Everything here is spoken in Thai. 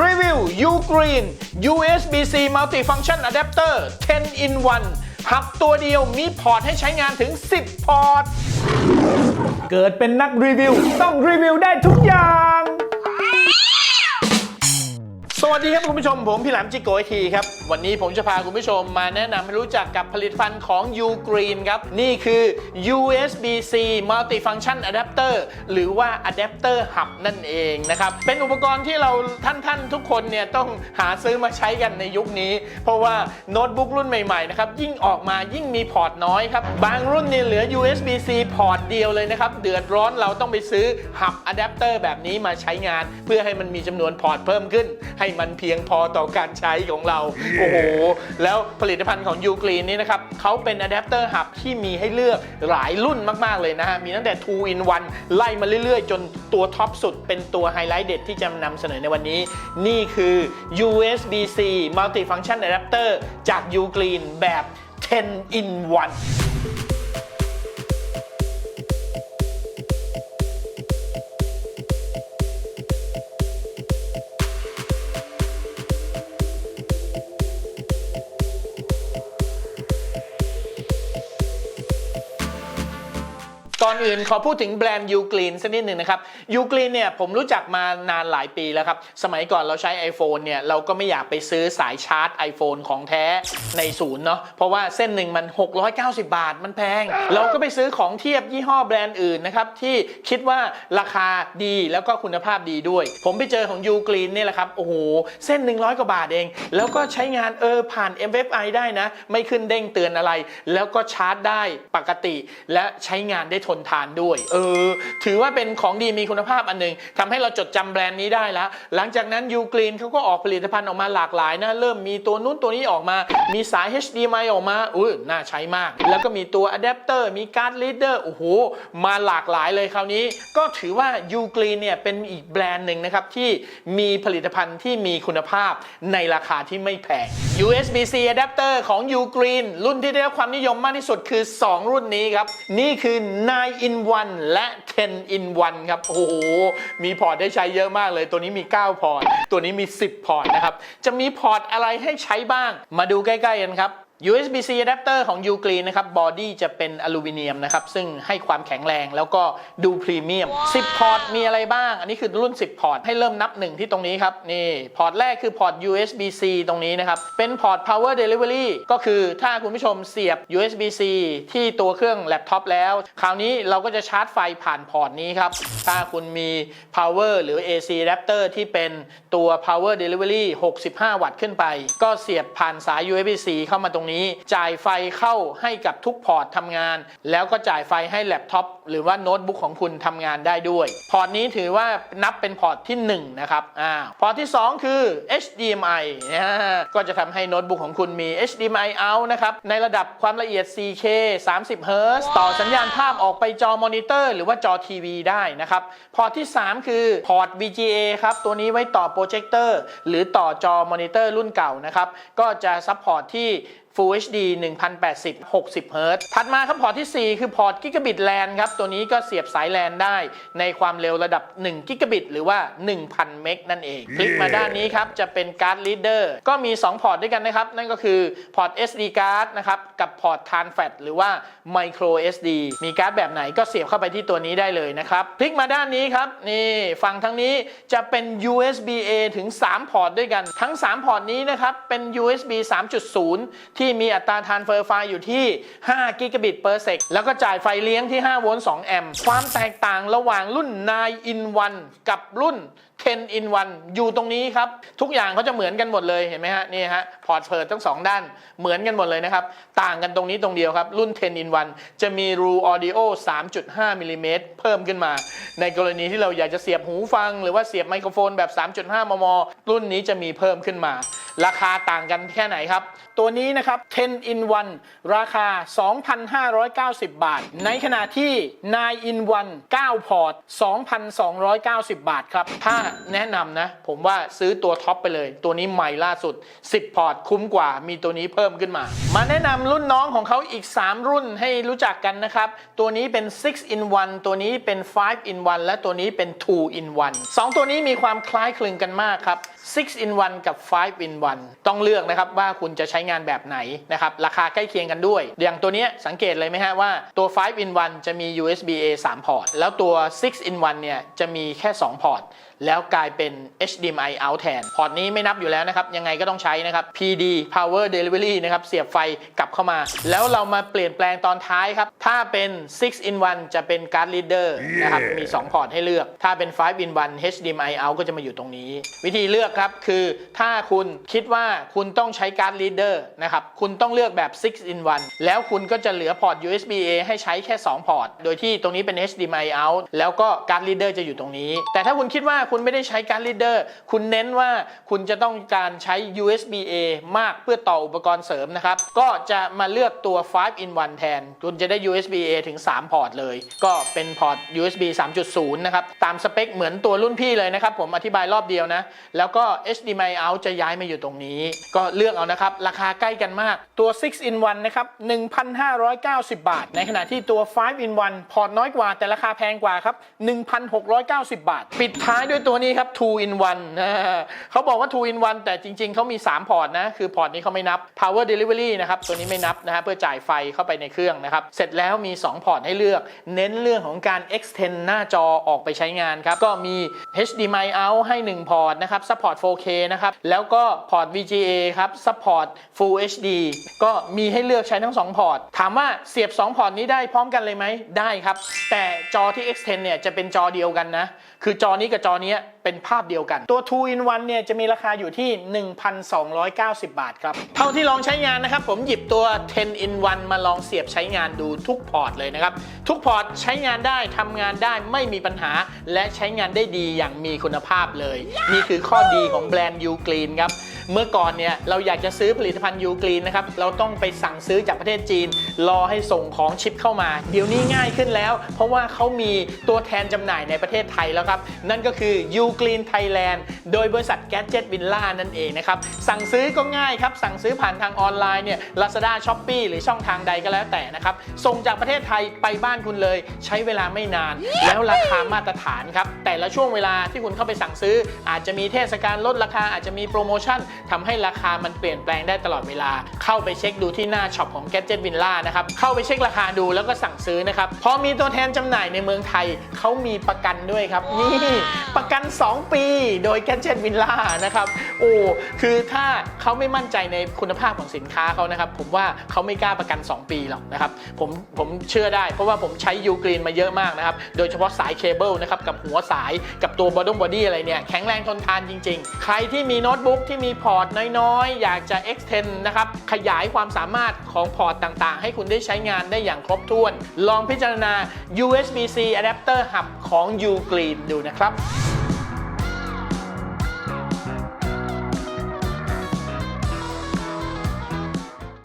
รีวิว U Green USB-C Multifunction Adapter 10 in 1หับตัวเดียวมีพอร์ตให้ใช้งานถึง 10 พอร์ต เกิดเป็นนักรีวิว ต้องรีวิวได้ทุกอย่าง สวัสดีครับคุณผู้ชมผมพี่หลามจิโกไอทีครับ วันนี้ผมจะพาคุณผู้ชมมาแนะนำให้รู้จักกับผลิตภัณฑ์ของ U Green ครับ นี่คือ USB-C Multifunction Adapter หรือว่า Adapter Hub นั่นเองนะครับ เป็นอุปกรณ์ที่เราท่านท่านๆ ทุกคนเนี่ยต้องหาซื้อมาใช้กันในยุคนี้ เพราะว่าโน้ตบุ๊กรุ่นใหม่ๆนะครับยิ่งออกมายิ่งมีพอร์ตน้อยครับ บางรุ่นเนี่ยเหลือ USB-C พอร์ตเดียวเลยนะครับเดือดร้อนเราต้องไปซื้อหับอะแดปเตอร์แบบนี้มาใช้งาน เพื่อให้มันมีจำนวนพอร์ตเพิ่มขึ้นให้มันเพียงพอต่อการใช้ของเรา โอ้โห แล้วผลิตภัณฑ์ของ u g r e e n นี่นะครับเขาเป็นอะแดปเตอร์หับที่มีให้เลือกหลายรุ่นมาก ๆ เลยนะฮะ มีตั้งแต่ 2 in 1 ไล่มาเรื่อย ๆ จนตัวท็อปสุดเป็นตัวไฮไลท์เด็ดที่จะนำเสนอในวันนี้ นี่คือ USB-C Multifunction Adapter จาก u g r e e n แบบ 10 in 1 อนอื่นขอพูดถึงแบรนด์ยูกรีนสักนิดหนึ่งนะครับยูกรีนเนี่ยผมรู้จักมานานหลายปีแล้วครับ สมัยก่อนเราใช้ iPhone เนี่ยเราก็ไม่อยากไปซื้อสายชาร์จ iPhone ของแท้ในศูนย์เนาะเพราะว่าเส้นหนึ่งมัน 690 บาทมันแพง เราก็ไปซื้อของเทียบยี่ห้อแบรนด์อื่นนะครับ ที่คิดว่าราคาดีแล้วก็คุณภาพดีด้วย ผมไปเจอของยูกรีนเนี่ยแหละครับโอ้โหเส้น100กว่าบาทเอง แล้วก็ใช้งานเออผ่าน MFI ได้นะ ไม่ขึ้นเด้งเตือนอะไร แล้วก็ชาร์จได้ปกติ และใช้งานได้ทนทานด้วย เออ ถือว่าเป็นของดีมีคุณภาพอันหนึ่งทำให้เราจดจำแบรนด์นี้ได้แล้ว หลังจากนั้นยูกรีนเขาก็ออกผลิตภัณฑ์ออกมาหลากหลายนะ เริ่มมีตัวนู้นตัวนี้ออกมา มีสาย HDMI ออกมา อุ้ยน่าใช้มาก แล้วก็มีตัวอะแดปเตอร์ มีการ์ดลีดเดอร์ โอ้โห มาหลากหลายเลยคราวนี้ ก็ถือว่ายูกรีนเนี่ยเป็นอีกแบรนด์หนึ่งนะครับที่มีผลิตภัณฑ์ที่มีคุณภาพในราคาที่ไม่แพง USB-C adapter ของ U Green รุ่นที่ได้รับความนิยมมากที่สุดคือ 2 รุ่นนี้ครับ นี่คือ9 in 1 และ 10 in 1 ครับ โอ้โห มีพอร์ตได้ใช้เยอะมากเลย ตัวนี้มี 9 พอร์ต ตัวนี้มี 10 พอร์ตนะครับ จะมีพอร์ตอะไรให้ใช้บ้าง มาดูใกล้ ๆ กันครับ USB-C adapter ของ U Green นะครับบอดี้จะเป็นอลูมิเนียมนะครับซึ่งให้ความแข็งแรงแล้วก็ดูพรีเมียม 10 พอร์ตมีอะไรบ้าง อันนี้คือรุ่น 10 พอร์ต ให้เริ่มนับหนึ่งที่ตรงนี้ครับนี่พอร์ตแรกคือพอร์ต USB-C ตรงนี้นะครับ เป็นพอร์ต power delivery ก็คือถ้าคุณผู้ชมเสียบ USB-C ที่ตัวเครื่องแล็ปท็อปแล้ว คราวนี้เราก็จะชาร์จไฟผ่านพอร์ตนี้ครับ ถ้าคุณมี power หรือ AC adapter ที่เป็นตัว power delivery 65 วัตต์ขึ้นไป ก็เสียบผ่านสาย USB-C เข้ามาตรงนี้จ่ายไฟเข้าให้กับทุกพอร์ตทำงาน แล้วก็จ่ายไฟให้แล็ปท็อปหรือว่าโน้ตบุ๊กของคุณทำงานได้ด้วย พอร์ตนี้ถือว่านับเป็นพอร์ตที่ 1 นะครับอ่าพอร์ตที่ 2 คือ HDMI นะฮะก็จะทำให้โน้ตบุ๊กของคุณมี HDMI out นะครับในระดับความละเอียด 4K 30 Hz ต่อสัญญาณภาพออกไปจอมอนิเตอร์ หรือว่าจอทีวีได้นะครับพอร์ตที่ 3 คือพอร์ต VGA ครับตัวนี้ไว้ต่อโปรเจคเตอร์หรือต่อจอมอนิเตอร์รุ่นเก่านะครับก็จะซัพพอร์ตที่ Full HD 1080 60 Hz ถัดมาครับพอร์ตที่ 4 คือพอร์ต Gigabit LAN ครับ ตัวนี้ก็เสียบสาย LAN ได้ในความเร็วระดับ 1 Gigabit หรือว่า 1,000 เมกนั่นเอง คลิกมาด้านนี้ครับ จะเป็นการ์ด Reader ก็มี 2 พอร์ตด้วยกันนะครับ นั่นก็คือพอร์ต SD card นะครับ กับพอร์ต TANFAT หรือว่า Micro SD มีการ์ดแบบไหนก็เสียบเข้าไปที่ตัวนี้ได้เลยนะครับ คลิกมาด้านนี้ครับ นี่ฝั่งทั้งนี้จะเป็น USB A ถึง 3 พอร์ตด้วยกัน ทั้ง 3 พอร์ตนี้นะครับ เป็น USB 3.0ที่มีอัตราทานเฟอร์ไฟอยู่ที่ 5 กิกะบิต per sec แล้วก็จ่ายไฟเลี้ยงที่ 5 โวลต์ 2 แอมป์ ความแตกต่างระหว่างรุ่น 9 in 1 กับรุ่น 10 in 1 อยู่ตรงนี้ครับ ทุกอย่างเขาจะเหมือนกันหมดเลยเห็นไหมฮะนี่ฮะพอร์ตเปิดทั้งสองด้านเหมือนกันหมดเลยนะครับ ต่างกันตรงนี้ตรงเดียวครับ รุ่น 10 in 1 จะมีรู audio 3.5มิลลิเมตรเพิ่มขึ้นมา ในกรณีที่เราอยากจะเสียบหูฟัง หรือว่าเสียบไมโครโฟนแบบ 3.5 มม รุ่นนี้จะมีเพิ่มขึ้นมา ราคาต่างกันแค่ไหนครับ ตัวนี้นะครับ 10 in 1 ราคา 2,590 บาท ในขณะที่9 in 1 9 พอร์ต 2,290 บาทครับ ถ้าแนะนำนะ ผมว่าซื้อตัวท็อปไปเลย ตัวนี้ใหม่ล่าสุด 10 พอร์ต คุ้มกว่ามีตัวนี้เพิ่มขึ้นมา มาแนะนำรุ่นน้องของเขาอีก 3 รุ่นให้รู้จักกันนะครับ ตัวนี้เป็น 6 in 1 ตัวนี้เป็น 5 in 1 และตัวนี้เป็น 2 in 1 2 ตัวนี้มีความคล้ายคลึงกันมากครับ 6 in 1 กับ 5 in 1ต้องเลือกนะครับว่าคุณจะใช้งานแบบไหนนะครับราคาใกล้เคียงกันด้วย อย่างตัวเนี้ยสังเกตเลยไหมฮะว่าตัว 5 in 1 จะมี USB A 3 พอร์ต แล้วตัว 6 in 1 เนี่ยจะมีแค่ 2 พอร์ต แล้วกลายเป็น HDMI out แทน พอร์ตนี้ไม่นับอยู่แล้วนะครับ ยังไงก็ต้องใช้นะครับ PD Power Delivery นะครับเสียบไฟกลับเข้ามา แล้วเรามาเปลี่ยนแปลงตอนท้ายครับ ถ้าเป็น 6 in 1 จะเป็น card reader นะครับ มี 2 พอร์ตให้เลือก ถ้าเป็น 5 in 1 HDMI out ก็จะมาอยู่ตรงนี้ วิธีเลือกครับ คือถ้าคุณคิดว่าคุณต้องใช้ card reader นะครับ คุณต้องเลือกแบบ 6 in 1 แล้วคุณก็จะเหลือพอร์ต USB A ให้ใช้แค่ 2 พอร์ต โดยที่ตรงนี้เป็น HDMI out แล้วก็ card reader จะอยู่ตรงนี้ แต่ถ้าคุณคิดว่าคุณไม่ได้ใช้การ reader คุณเน้นว่าคุณจะต้องการใช้ USB A มากเพื่อต่ออุปกรณ์เสริมนะครับ ก็จะมาเลือกตัว 5 in 1 แทน คุณจะได้ USB A ถึง 3 พอร์ตเลย ก็เป็นพอร์ต USB 3.0 นะครับ ตามสเปคเหมือนตัวรุ่นพี่เลยนะครับ ผมอธิบายรอบเดียวนะ แล้วก็ HDMI out จะย้ายมาอยู่ตรงนี้ ก็เลือกเอานะครับ ราคาใกล้กันมากตัว 6 in 1 นะครับ 1,590 บาท ในขณะที่ตัว 5 in 1 พอร์ตน้อยกว่า แต่ราคาแพงกว่าครับ 1,690 บาท ปิดท้ายด้วยตัวนี้ครับ 2 in 1นะเขาบอกว่า 2 in 1 แต่จริง ๆ เขามี 3 พอร์ตนะ คือพอร์ตนี้เขาไม่นับ power delivery นะครับ ตัวนี้ไม่นับนะฮะเพื่อจ่ายไฟเข้าไปในเครื่องนะครับ เสร็จแล้วมี 2 พอร์ตให้เลือก เน้นเรื่องของการ extend หน้าจอออกไปใช้งานครับ ก็มี HDMI out ให้ 1 พอร์ตนะครับ support 4K นะครับ แล้วก็พอร์ต VGA ครับซัพพอร์ต Full HD ก็มีให้เลือกใช้ทั้ง 2 พอร์ต ถามว่าเสียบ 2 พอร์ตนี้ได้พร้อมกันเลยไหม ได้ครับ แต่จอที่ X10 เนี่ยจะเป็นจอเดียวกันนะ คือจอนี้กับจอนี้เป็นภาพเดียวกัน ตัว 2 in 1เนี่ยจะมีราคาอยู่ที่ 1,290 บาทครับ เท่าที่ลองใช้งานนะครับ ผมหยิบตัว 10 in 1มาลองเสียบใช้งานดูทุกพอร์ตเลยนะครับ ทุกพอร์ตใช้งานได้ทำงานได้ไม่มีปัญหา และใช้งานได้ดีอย่างมีคุณภาพเลย นี่คือข้อดีของแบรนด์ U Green ครับ เมื่อก่อนเนี่ยเราอยากจะซื้อผลิตภัณฑ์ยูกรีนนะครับเราต้องไปสั่งซื้อจากประเทศจีน รอให้ส่งของชิปเข้ามา เดี๋ยวนี้ง่ายขึ้นแล้ว เพราะว่าเขามีตัวแทนจำหน่ายในประเทศไทยแล้วครับ นั่นก็คือยู u g r e e n Thailand โดยบริษัท Gadget Villa นั่นเองนะครับ สั่งซื้อก็ง่ายครับ สั่งซื้อผ่านทางออนไลน์เนี่ย Lazada Shopee หรือช่องทางใดก็แล้วแต่นะครับ ส่งจากประเทศไทยไปบ้านคุณเลย ใช้เวลาไม่นาน แล้วราคามาตรฐานครับ แต่ละช่วงเวลาที่คุณเข้าไปสั่งซื้อ อาจจะมีเทศกาลลดราคาอาจจะมีโปรโมชั่นทำให้ราคามันเปลี่ยนแปลงได้ตลอดเวลา เข้าไปเช็คดูที่หน้าช็อปของ Gadget Villa นะครับ เข้าไปเช็คราคาดูแล้วก็สั่งซื้อนะครับพอมีตัวแทนจำหน่ายในเมืองไทยเขามีประกันด้วยครับนี่ประกัน2 ปี โดย Gadget Villa นะครับโอ้คือถ้าเขาไม่มั่นใจในคุณภาพของสินค้าเขานะครับ ผมว่าเขาไม่กล้าประกัน 2 ปีหรอกนะครับผมผมเชื่อได้ เพราะว่าผมใช้ยูกรีนมาเยอะมากนะครับ โดยเฉพาะสายเคเบิลนะครับกับหัวสายกับตัวบอดงบอดี้อะไรเนี่ยแข็งแรงทนทานจริง ๆ ใครที่มีโน้ตบุ๊กที่มีพอร์ตน้อยๆ อยากจะ extend นะครับขยายความสามารถของพอร์ตต่างๆ ให้คุณได้ใช้งานได้อย่างครบถ้วน ลองพิจารณา USB-C adapter hub ของ Ugreen ดูนะครับ